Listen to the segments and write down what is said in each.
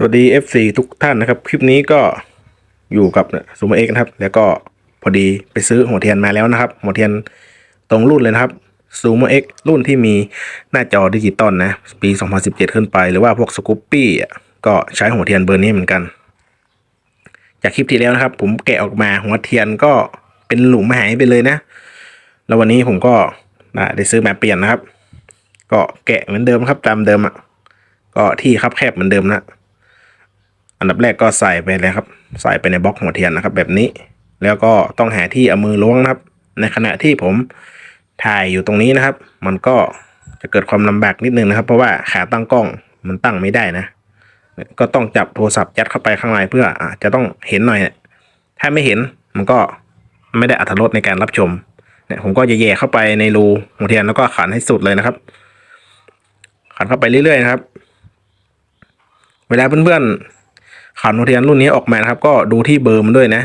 สวัสดี FC ทุกท่านนะครับ คลิปนี้ก็อยู่กับซูเปอร์เอ็กนะครับ แล้วก็พอดีไปซื้อหัวเทียนมาแล้วนะครับ หัวเทียนตรงรุ่นเลยนะครับซูเปอร์เอ็กรุ่นที่มีหน้าจอดิจิตอลนะ ปี 2017 ขึ้นไป หรือว่าพวกสกูปปี้ก็ใช้หัวเทียนเบอร์นี้เหมือนกัน จากคลิปที่แล้วนะครับ ผมแกะออกมาหัวเทียนก็เป็นหลุมหายไปเลยนะ แล้ววันนี้ผมก็ได้ซื้อมาเปลี่ยนนะครับ ก็แกะเหมือนเดิมครับตามเดิมอะก็ที่คับแคบเหมือนเดิมนะ อันดับแรกก็ใส่ไปเลยครับ ใส่ไปในบล็อกหัวเทียนนะครับ แบบนี้ แล้วก็ต้องหาที่เอามือล้วงนะครับ ในขณะที่ผมถ่ายอยู่ตรงนี้นะครับ มันก็จะเกิดความลำบากนิดนึงนะครับ เพราะว่าขาตั้งกล้องมันตั้งไม่ได้นะ ก็ต้องจับโทรศัพท์ยัดเข้าไปข้างในเพื่ออจะต้องเห็นหน่อยถ้าไม่เห็นมันก็ไม่ได้อัตรสในการรับชมเนี่ยผมก็จะแย่เข้าไปในรูหัวเทียนแล้วก็ขันให้สุดเลยนะครับ ขันเข้าไปเรื่อยๆนะครับ เวลาเพื่อนๆ ขันหัวเทียนรุ่นนี้ออกมานะครับก็ดูที่เบอร์มันด้วยนะ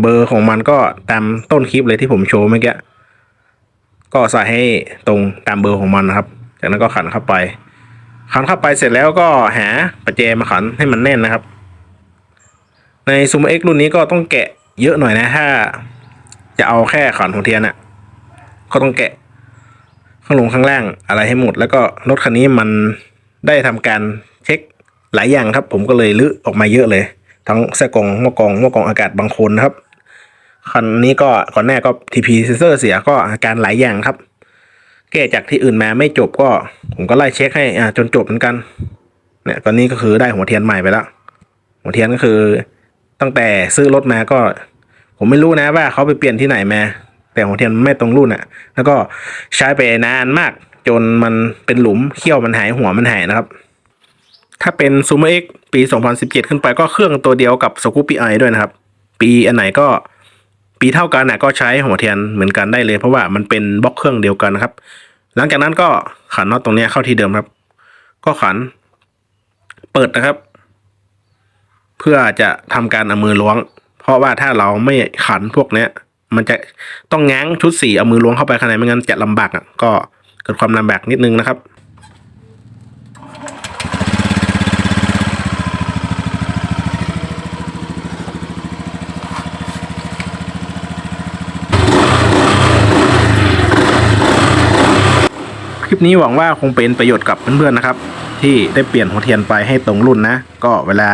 เบอร์ของมันก็ตามต้นคลิปเลยที่ผมโชว์เมื่อกี้ก็ใส่ให้ตรงตามเบอร์ของมันนะครับ จากนั้นก็ขันเข้าไป ขันเข้าไปเสร็จแล้วก็หาประแจมาขันให้มันแน่นนะครับ ในซูมเอ็กรุ่นนี้ก็ต้องแกะเยอะหน่อยนะถ้า จะเอาแค่ขันหัวเทียนอะ ก็ต้องแกะข้างลงข้างล่างอะไรให้หมด แล้วก็รถคันนี้มันได้ทำการเช็ค หลายอย่างครับ ผมก็เลยลื้อออกมาเยอะเลย ทั้งแส้กองหม้อกรองหม้อกรองอากาศบางคนนะครับคันนี้ก็ก่อนหน้าก็ทีพีเซนเซอร์เสียก็อาการหลายอย่างครับ แก้จากที่อื่นมาไม่จบก็ ผมก็ไล่เช็คให้อ่าจนจบเหมือนกัน เนี่ยตอนนี้ก็คือได้หัวเทียนใหม่ไปแล้วหัวเทียนก็คือตั้งแต่ซื้อรถมาก็ ผมไม่รู้นะว่าเขาไปเปลี่ยนที่ไหนมาแต่หัวเทียนมันไม่ตรงรุ่นอะ่ะ แล้วก็ใช้ไปนานมากจนมันเป็นหลุมเขี้ยวมันหายหัวมันหายนะครับ ถ้าเป็น z o o m X ปี 2017 ขึ้นไปก็เครื่องตัวเดียวกับ s c o o p y i ด้วยนะครับ ปีอันไหนก็ปีเท่ากันนะก็ใช้หัวเทียนเหมือนกันได้เลย เพราะว่ามันเป็นบล็อกเครื่องเดียวกันนะครับ หลังจากนั้นก็ขันน็อตตรงนี้เข้าที่เดิมครับ ก็ขัน เปิดนะครับ เพื่อจะทำการเอามือล้วง เพราะว่าถ้าเราไม่ขันพวกเนี้ย มันจะต้องง้างชุดสีเอามือล้วงเข้าไปข้างในไม่งั้นจะลำบากอะก็เกิดความลำบากนิดนึงนะครับ คลิปนี้หวังว่าคงเป็นประโยชน์กับเพื่อนๆนะครับ ที่ได้เปลี่ยนหัวเทียนไปให้ตรงรุ่นนะ ก็เวลา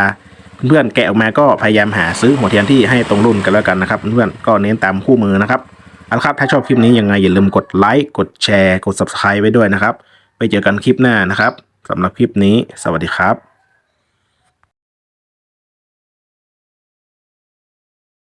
เพื่อนๆแกะออกมาก็พยายามหาซื้อหัวเทียนที่ให้ตรงรุ่นกันแล้วกันนะครับเพื่อนๆก็เน้นตามคู่มือนะครับเอาละครับ ถ้าชอบคลิปนี้ยังไงอย่าลืมกดไลค์กดแชร์ กด subscribe ไว้ด้วยนะครับ ไปเจอกันคลิปหน้านะครับสำหรับคลิปนี้ สวัสดีครับ